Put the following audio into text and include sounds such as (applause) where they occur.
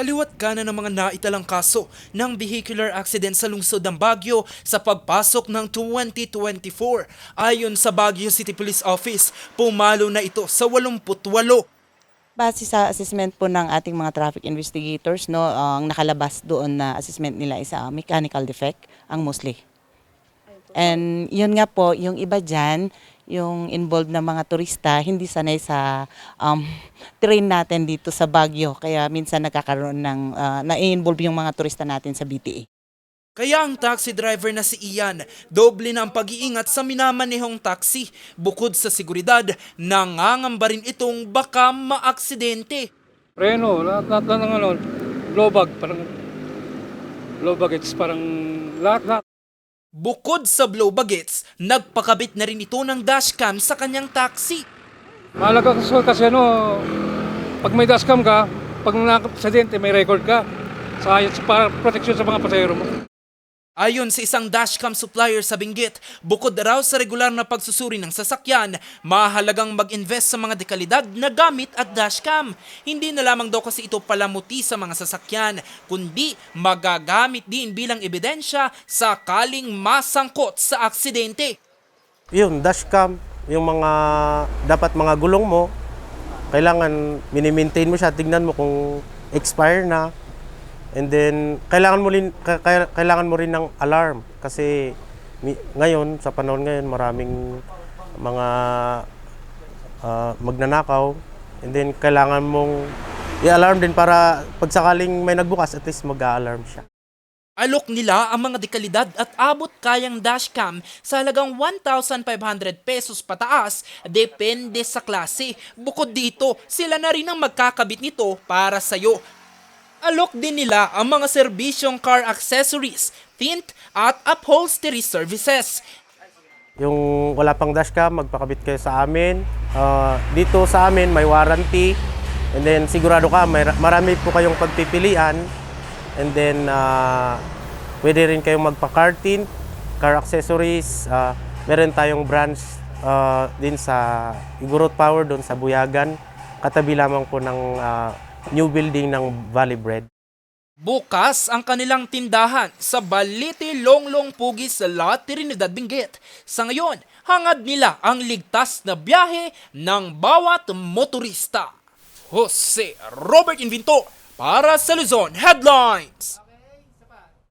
Kaliwat kanan ng mga naitalang kaso ng vehicular accident sa lungsod ng Baguio sa pagpasok ng 2024. Ayon sa Baguio City Police Office, pumalo na ito sa 88. Base sa assessment po ng ating mga traffic investigators, no, ang nakalabas doon na assessment nila is a mechanical defect, ang mostly. And yun nga po, yung iba dyan, yung involved na mga turista, hindi sanay sa um, (laughs) train natin dito sa Baguio. Kaya minsan nagkakaroon ng, uh, na-involve yung mga turista natin sa BTA. Kaya ang taxi driver na si Ian, doble na ang pag-iingat sa minamanehong taxi. Bukod sa seguridad, nangangamba rin itong baka maaksidente. Preno, lahat, lahat, lahat ng ano, low bag, parang low baggage, parang lahat, lahat. Bukod sa blow bagets, nagpakabit na rin ito ng dashcam sa kanyang taxi. Mahalaga kasi, kasi ano, pag may dashcam ka, pag nakaksidente, may record ka. Sa para protection sa mga pasahero mo. Ayon sa isang dashcam supplier sa Benguet, bukod raw sa regular na pagsusuri ng sasakyan, mahalagang mag-invest sa mga dekalidad na gamit at dashcam. Hindi na lamang daw kasi ito palamuti sa mga sasakyan, kundi magagamit din bilang ebidensya sakaling masangkot sa aksidente. yun, dashcam, yung mga, dapat mga gulong mo, kailangan mini-maintain mo siya, tignan mo kung expire na. And then, kailangan mo rin, ka- ka- kailangan mo rin ng alarm. Kasi ngayon, sa panahon ngayon, maraming mga ah, magnanakaw. And then, kailangan mong i-alarm din para pag sakaling may nagbukas, at least mag-a-alarm siya. Alok nila ang mga dekalidad at abot kayang dashcam sa halagang 1,500 pesos pataas depende sa klase. Bukod dito, sila na rin ang magkakabit nito para sa'yo. Alok din nila ang mga serbisyong car accessories, tint at upholstery services. Yung wala pang dashcam, magpakabit kayo sa amin. Ah, dito sa amin may warranty. And then sigurado ka, may, marami po kayong pagpipilian. And then ah, pwede rin kayong magpa-car tint, car accessories. Ah, meron tayong branch ah, din sa Igorot Power doon sa Buyagan. Katabi lamang po ng ah, new building ng Valley Bread. Bukas ang kanilang tindahan sa Baliti Longlong Pugis sa La Trinidad Benguet. Sa ngayon, hangad nila ang ligtas na biyahe ng bawat motorista. Jose Robert Invinto para sa Luzon Headlines.